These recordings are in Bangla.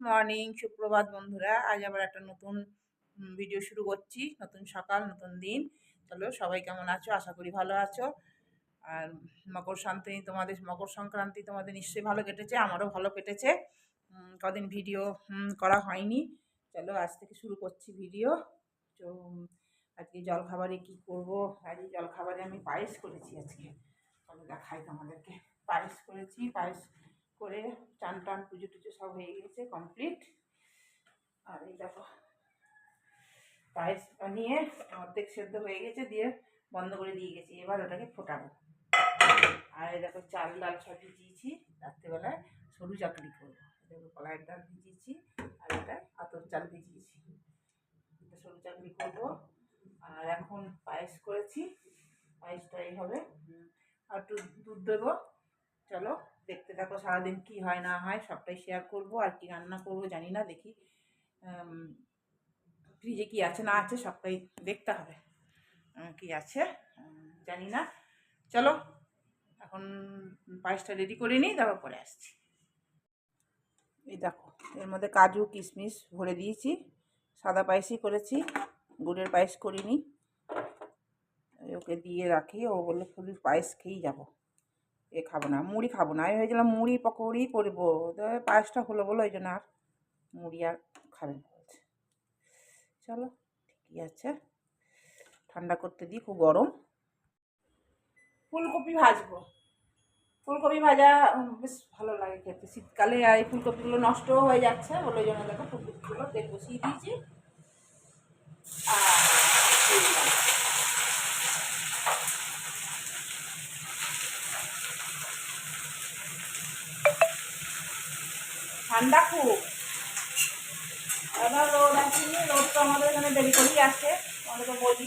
মর্নিং সুপ্রভাত বন্ধুরা। আজ আবার একটা নতুন ভিডিও শুরু করছি। নতুন সকাল, নতুন দিন। চলো, সবাই কেমন আছো? আশা করি ভালো আছো। আর মকর সংক্রান্তি তোমাদের, মকর সংক্রান্তি তোমাদের নিশ্চয়ই ভালো কেটেছে, আমারও ভালো কেটেছে। কদিন ভিডিও করা হয়নি। চলো, আজ থেকে শুরু করছি ভিডিও তো, আজকে জলখাবারে কি করব? আজ এই জলখাবারে আমি পায়েস করেছি আজকে। চলো, দেখাই তোমাদেরকে। পায়েস করেছি, পায়েস করে চান টান, পুজো টুজো সব হয়ে গেছে কমপ্লিট আর এই দেখো, পায়েস নিয়ে অর্ধেক সেদ্ধ হয়ে গেছে, দিয়ে বন্ধ করে দিয়ে গেছি। এবার ওটাকে ফোটাবো। আর এই দেখো, চাল, ডাল সব ভিজিয়েছি। রাত্রেবেলায় সরু চাকরি করব। দেখো, কলাইয়ের ডাল ভিজিয়েছি আর এটা আতর চাল ভিজিয়েছি। এটা সরু চাকরি করব। আর এখন পায়েস করেছি। পায়েসটা এই হবে। আর একটু দুধ দেবো। চলো। দেখতে থাকো সারাদিন কি হয় না হয়, সবটাই শেয়ার করব। আর কি রান্না করব জানি না, দেখি ফ্রিজে কি আছে না আছে সবটাই দেখতে হবে কি আছে জানি না। চলো, এখন পায়েসটা রেডি করে নিই, তারপর পরে আসছি। এই দেখো, এর মধ্যে কাজু, কিশমিশ ভরে দিয়েছি, সাদা পায়েসই করেছি, গুড়ের পায়েস করিনি। ওকে দিয়ে রাখি, ও বলল শুধু পায়েস খেয়েই যাব। এ খাব না, মুড়ি খাব না। আমি ভেবেছিলাম মুড়ি পকৌড়ি করব পায়েসটা হলো বলো ওই জন্য আর মুড়ি আর খাবে না চলো, ঠিকই আছে। ঠান্ডা করতে দিই, খুব গরম। ফুলকপি ভাজবো। ফুলকপি ভাজা বেশ ভালো লাগে খেতে। শীতকালে আর এই ফুলকপিগুলো নষ্টও হয়ে যাচ্ছে বলে জন্য দেখো ফুলকপিগুলো তেল বসিয়ে দিয়েছি আর এই দিলাম। ঠান্ডা খুব এবার রোদ আসেনি রোদ তো আমাদের এখানে দেরি করেই আসে আমাদেরকে বলি।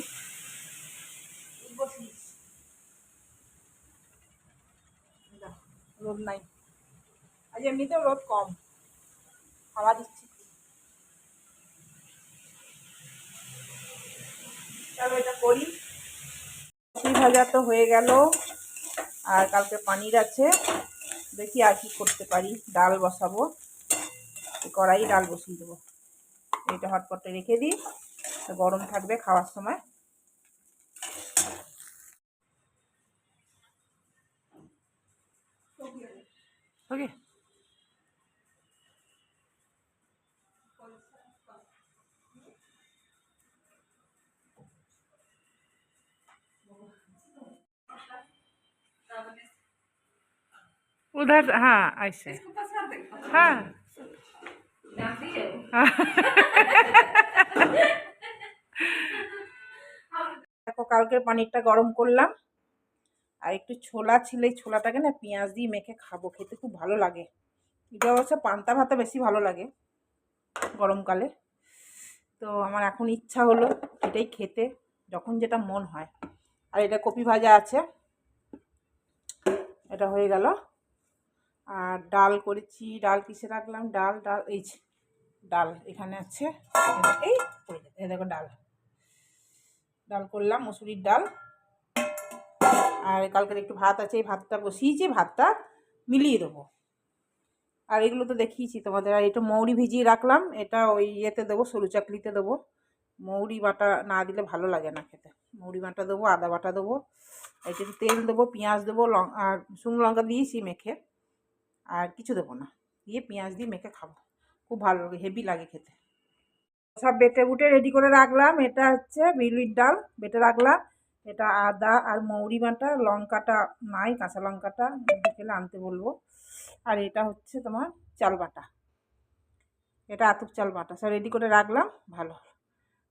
রোদ নাই। আজ এমনিতেও রোদ কম। হাওয়া দিচ্ছি। তবে এটা করি। সেই ভাজা তো হয়ে গেল, আর কালকে পানির আছে। দেখি আর কি করতে পারি, ডাল বসাবো। কড়াই ডাল বসিয়ে দেবো এইটা হটপটে রেখে দিই তো গরম থাকবে খাওয়ার সময় ওকে उधर हाँ ऐसे हाँ দেখো কালকের পানিরটা গরম করলাম। আর একটু ছোলা ছিল এই ছোলাটাকে না পেঁয়াজ দিয়ে মেখে খাব খেতে খুব ভালো লাগে। এটা অবশ্য পান্তা ভাতে বেশি ভালো লাগে গরমকালে। তো আমার এখন ইচ্ছা হলো এটাই খেতে যখন যেটা মন হয়। আর এটা কপি ভাজা আছে। এটা হয়ে গেল। আর ডাল করেছি ডাল কিসে রাখলাম? ডাল ডাল এই ডাল এখানে আছে। এই দেখো ডাল। ডাল করলাম, মসুরির ডাল। আর কালকের একটু ভাত আছে, এই ভাতটা বসিয়েছি, ভাতটা মিলিয়ে দেবো। আর এগুলো তো দেখিয়েছি তোমাদের। আর এটা মৌরি ভিজিয়ে রাখলাম, এটা ওই ইয়েতে দেবো, সরু চাকলিতে দেবো। মৌরি বাটা না দিলে ভালো লাগে না খেতে। মৌরি বাটা দেবো, আদা বাটা দেবো এটা একটু তেল দেবো, পেঁয়াজ দেবো আর শুকনো লঙ্কা দিয়েছি মেখে। আর কিছু দেবো না। দিয়ে পেঁয়াজ দিয়ে মেখে খাব। খুব ভালো লাগে হেভি লাগে খেতে। সব বেটে বুটে রেডি করে রাখলাম। এটা হচ্ছে বিউলির ডাল, বেটে রাখলাম। এটা আদা আর মৌরি বাটা, লঙ্কাটা নাই, কাঁচা লঙ্কাটা বিকেলে আনতে বলব। আর এটা হচ্ছে তোমার চাল বাটা। এটা আতুক চাল বাটা। সব রেডি করে রাখলাম, ভালো।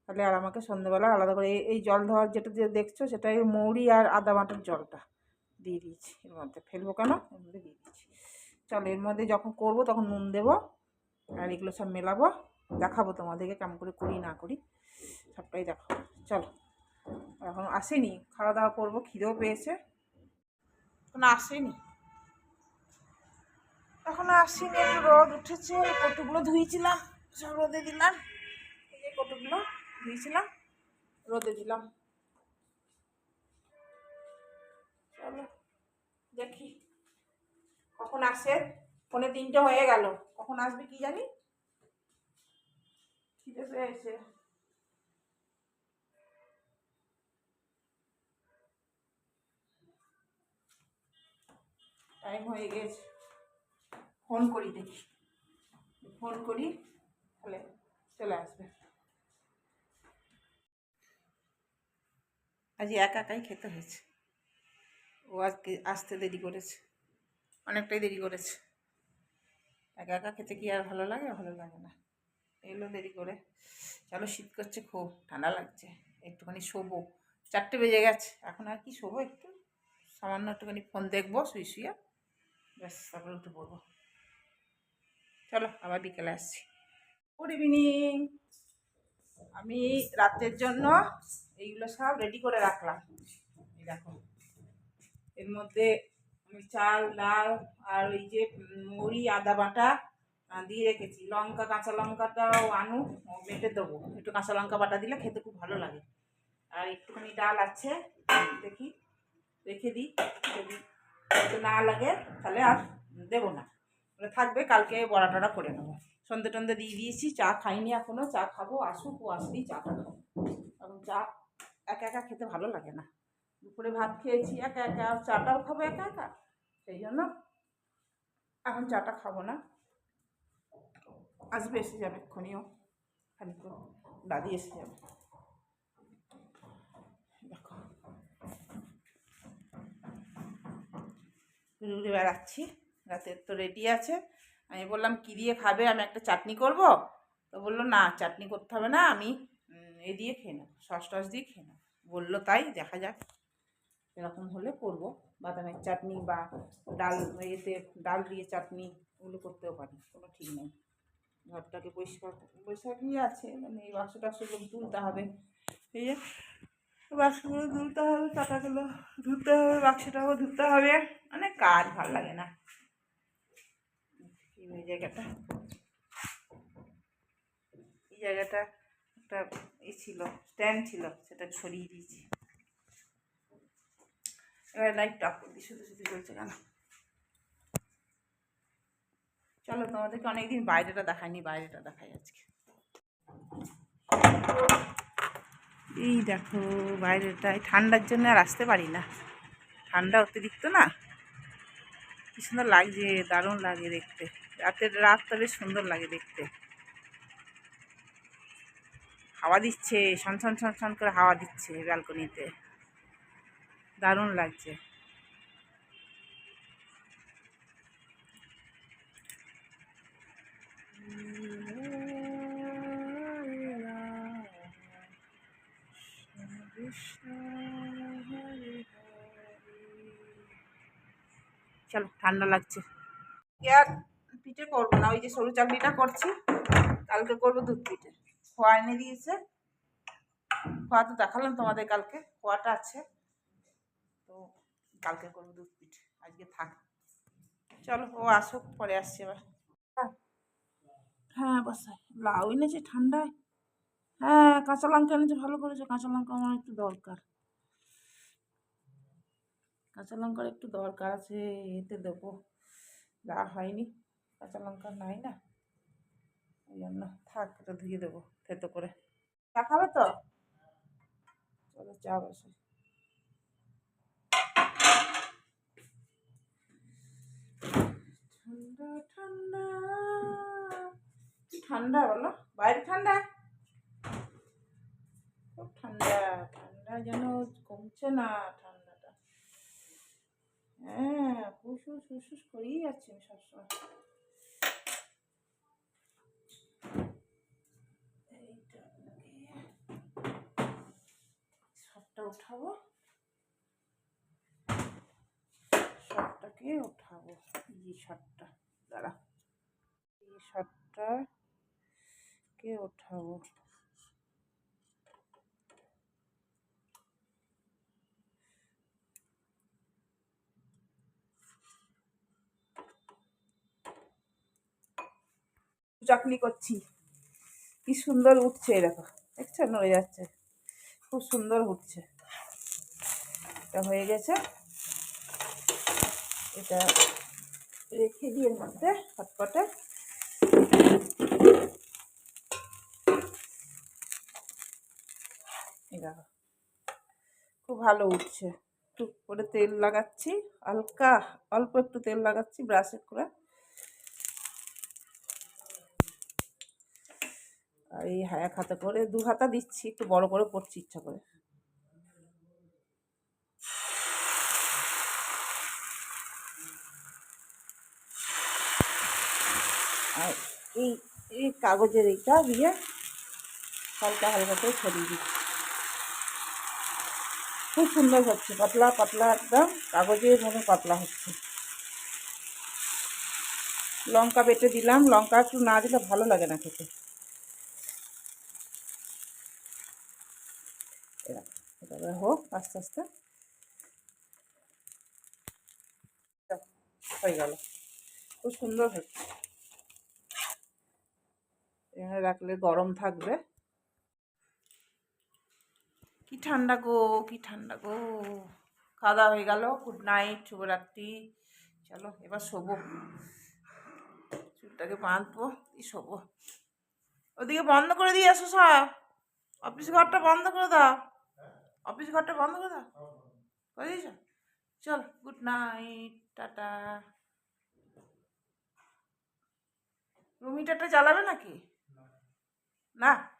তাহলে আর আমাকে সন্ধ্যেবেলা আলাদা করে এই- জল ধোয়ার যেটা দিয়ে দেখছ সেটা এই মৌরি আর আদা বাটার জলটা দিয়ে দিয়েছি। এর মধ্যে ফেলব কেন? এর মধ্যে দিয়ে দিয়েছি চলো, এর মধ্যে যখন করব তখন নুন দেবো। আর এগুলো সব মেলাবো, দেখাবো তোমাদেরকে কেমন করে করি, না করি, সবটাই দেখাবো। চলো, এখন আসেনি খাওয়া দাওয়া করব, খিদেও পেয়েছে। এখন আসেনি। এখন আসেনি, একটু রোদ উঠেছে কটুগুলো ধুয়েছিলাম সব রোদে দিলাম। এই যে কটুগুলো ধুয়েছিলাম রোদে দিলাম। চলো, দেখি, কখন আসে? ফোনে তিনটে হয়ে গেল। কখন আসবে কি জানি? খিদে পেয়েছে। টাইম হয়ে গেছে। ফোন করি দেখি। ফোন করি, তাহলে চলে আসবে। আজ একা একাই খেতে হয়েছে। ও আজকে আসতে দেরি করেছে। অনেকটাই দেরি করেছে। একা একা খেতে কি আর ভালো লাগে? ভালো লাগে না। এলো দেরি করে। চলো শীত করছে খুব, ঠান্ডা লাগছে। একটুখানি শোবো। চারটে বেজে গেছে। এখন আর কি শোবো একটু? সামান্য একটুখানি ফোন দেখব শুই শুয়ে। ব্যাস, তারপরে উঠে পড়ব। চলো, আবার বিকেলে আসছি। গুড ইভিনিং আমি রাতের জন্য এইগুলো সব রেডি করে রাখলাম। এই দেখো। এর মধ্যে চাল ডাল আর ওই যে মুড়ি, আদা বাটা দিয়ে রেখেছি। লঙ্কা, কাঁচা লঙ্কাটাও আনু বেটে দেবো। একটু কাঁচা লঙ্কা বাটা দিলে খেতে খুব ভালো লাগে। আর একটুখানি ডাল আছে, দেখি, রেখে দিই। যদি না লাগে, তাহলে আর দেবো না। ওটা থাকবে, কালকে বড়া টড়া করে নেব। সন্ধে টন্ধে দিয়ে দিয়েছি, চা খাইনি এখনও চা খাব, আসুক, ও আসতেই চা খাব। এখন চা একা একা খেতে ভালো লাগে না। দুপুরে ভাত খেয়েছি একা একা চাটাও খাব একা একা। সেই জন্য এখন চাটা খাব না। আসবে এসে যাবে এক্ষুনিও খানিক দাদি এসে যাবে। দেখো। ঘুরে বেড়াচ্ছি। রাতের তো রেডি আছে। আমি বললাম, কী দিয়ে খাবে? আমি একটা চাটনি করব? তো বলল, না, চাটনি করতে হবে না, আমি এ দিয়ে খেয়ে নেব, সস টস দিয়ে খেয়ে নেব। বলল, তাই, দেখা যাক। এরকম হলে করব। বাদামের চাটনি বা ডাল, এতে ডাল দিয়ে চাটনি ওগুলো করতেও পারি, কোনো ঠিক নেই। ঘরটাকে পরিষ্কার, পরিষ্কারই আছে মানে এই বাক্স টাক্সগুলো তুলতে হবে। এই যে বাক্সগুলো ধুতে হবে কাটাগুলো ধুতে হবে, বাক্সটাও ধুতে হবে। অনেক কাজ, ভালো লাগে না। এই জায়গাটা। এই জায়গাটা একটা ই ছিল, স্ট্যান্ড ছিল, সেটা ছড়িয়ে দিয়েছি। এবার লাইটটা অফ শুধু শুধু চলছে কেন? চলো তোমাদেরকে অনেকদিন বাইরেটা দেখাইনি, বাইরেটা দেখাই আজকে। এই দেখো বাইরেটা এই ঠান্ডার জন্য আর আসতে পারি না। ঠান্ডা অতিরিক্ত না। কি সুন্দর লাগছে, দারুণ লাগে দেখতে। রাতের রাতটা বেশ সুন্দর লাগে দেখতে। হাওয়া দিচ্ছে ছন ছন ছন ছন করে হাওয়া দিচ্ছে ব্যালকনিতে দারুণ লাগছে। চলো, ঠান্ডা লাগছে। আর পিঠে করব না, ওই যে সরু চাকরিটা করছি, কালকে করব দুধ পিঠে। খোয়া এনে দিয়েছে। খোয়া তো দেখালাম তোমাদের কালকে, খোয়াটা আছে। কালকে করব দুধ পিঠে, আজকে থাক। চলো, ও আসুক, পরে আসছে এবার হ্যাঁ বসাই লাউ এনেছে ঠান্ডায়। হ্যাঁ কাঁচা লঙ্কা এনেছে, ভালো করেছে। কাঁচা লঙ্কা আমার একটু দরকার। কাঁচা লঙ্কার একটু দরকার আছে, এতে দেবো। যা হয়নি, কাঁচা লঙ্কা নাই না। ওই জন্য থাক, এটা ধুয়ে দেবো, থেতো করে। চা তো? চলো, চা বসে। ঠান্ডা ঠান্ডা। কি ঠান্ডা বলো? বাইরে ঠান্ডা? খুব ঠান্ডা ঠান্ডা যেন কমছে না ঠান্ডাটা। হ্যাঁ ফুসফুস ফুসফুস করেই যাচ্ছে আমি সবসময়। সবটা উঠাবো। শটটাকে উঠাবো এই শটটা, দাঁড়া। এই শটটা কে উঠাবো চাকনি করছি। কি সুন্দর উঠছে দেখো। দেখছ? নড়ে যাচ্ছে। খুব সুন্দর উঠছে। এটা হয়ে গেছে। এটা রেখে দিয়ে মধ্যে হটপটে খুব ভালো উঠছে। টুক করে তেল লাগাচ্ছি, হালকা, অল্প একটু তেল লাগাচ্ছি ব্রাশে করে। আর এই হায়া খাতা করে দু হাতা দিচ্ছি, একটু বড় করে পড়ছি ইচ্ছা করে। এই এই কাগজের এইটা দিয়ে হালকা হালকা করে ছড়িয়ে দিচ্ছি। খুব সুন্দর হচ্ছে, পাতলা পাতলা একদম কাগজের মতো পাতলা হচ্ছে। লঙ্কা বেটে দিলাম, লঙ্কা একটু না দিলে ভালো লাগে না খেতে। এভাবে হোক, আস্তে আস্তে। হয়ে গেল। খুব সুন্দর হচ্ছে। এখানে রাখলে গরম থাকবে। কি ঠান্ডা গো, কি ঠান্ডা গো। খাওয়া হয়ে গেল গুড নাইট শুভরাত্রি। চলো, এবার শোবো। চুলটাকে বাঁধবো, এই শোবো। ওদিকে বন্ধ করে দিয়ে আসো সব। অফিস ঘরটা বন্ধ করে দাও। অফিস ঘরটা বন্ধ করে দাও। করে দিয়েছ? চল গুড নাইট টাটা। রুমিটারটা জ্বালাবে নাকি? না